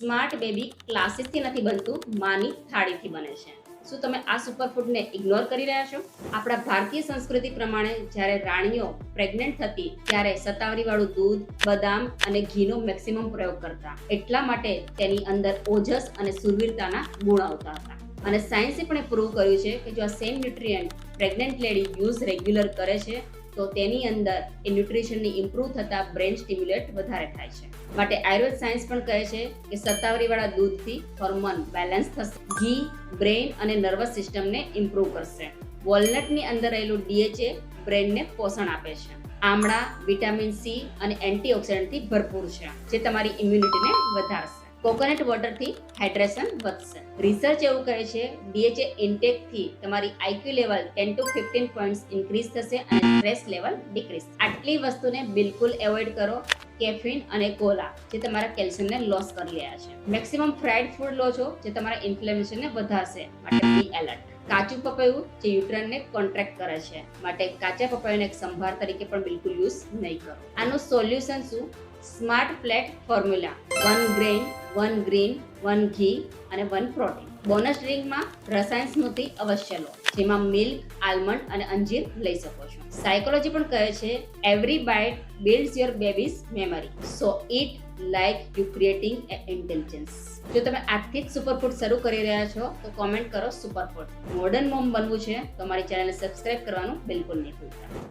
Smart baby ક્લાસીસથી નથી બનતું, માની થાળીથી બને છે. શું તમે આ સુપરફૂડને ઇગ્નોર કરી રહ્યા છો? આપણા ભારતીય સંસ્કૃતિ પ્રમાણે જ્યારે રાણીઓ પ્રેગ્નન્ટ થતી, ત્યારે સત્તાવરીવાળું દૂધ, બદામ અને ઘીનો મેક્સિમમ પ્રયોગ કરતા. એટલા માટે તેની અંદર ઓજસ અને સુરવીરતાના ગુણ આવતા હતા. અને સાયન્સે પણ એ પ્રૂવ કર્યું છે કે જો આ same nutrient pregnant lady use regular કરે છે તો તેની અંદર એ ન્યુટ્રિશનની ઇમ્પ્રૂવ થતા બ્રેન સ્ટિમ્યુલેટ વધારે થાય છે. માટે આયુર્વેદ સાયન્સ પણ કહે છે કે સત્તાવરીવાળા દૂધથી હોર્મોન બેલેન્સ થશે. ઘી બ્રેન અને નર્વસ સિસ્ટમને ઇમ્પ્રૂવ કરશે. વોલનટની અંદર રહેલું ડીએચએ બ્રેનને પોષણ આપે છે. આમળા વિટામિન સી અને એન્ટીઓક્સિડન્ટથી ભરપૂર છે, જે તમારી ઇમ્યુનિટીને વધારશે. કોકોનટ વોટરથી હાઇડ્રેશન વધશે. રિસર્ચ એવું કહે છે ડીએચએ ઇન્ટેકથી તમારી IQ level ten to fifteen points increase થશે અને સ્ટ્રેસ લેવલ ડિક્રીઝ આટલી વસ્તુને બિલકુલ એવોઇડ કરો કેફીન અને કોલા જે તમારા કેલ્શિયમને લોસ કરી રહ્યા છે. મેક્સિમમ ફ્રાઈડ ફૂડ લો છો, જે તમારા ઇન્ફ્લેમેશનને વધારશે. માટે બી એલર્ટ કાચું પપૈયું, જે યુટ્રનને કોન્ટ્રેક્ટ કરે છે. માટે કાચા પપૈયાને એક સંભાર તરીકે પણ બિલકુલ યુઝ નહીં કરો. આનું સોલ્યુશન શું? Smart plate formula. One grain one green, one ઘી અને વન પ્રોટીન. બોનસ ડ્રિંકમાં રસાયણ સ્મૃતિ અવશ્ય લો, જેમાં મિલ્ક, આલમંડ અને અંજીર લઈ શકો છો. સાયકોલોજી પણ કહે છે every bite builds your baby's memory so it like you creating a intelligence જો તમે આજથી જ સુપરફૂડ શરૂ કરી રહ્યા છો, તો કોમેન્ટ કરો સુપરફૂડ મોડર્ન મોમ બનવું છે, તો અમારી ચેનલને સબસ્ક્રાઇબ કરવાનું બિલકુલ નહીં ભૂલતા.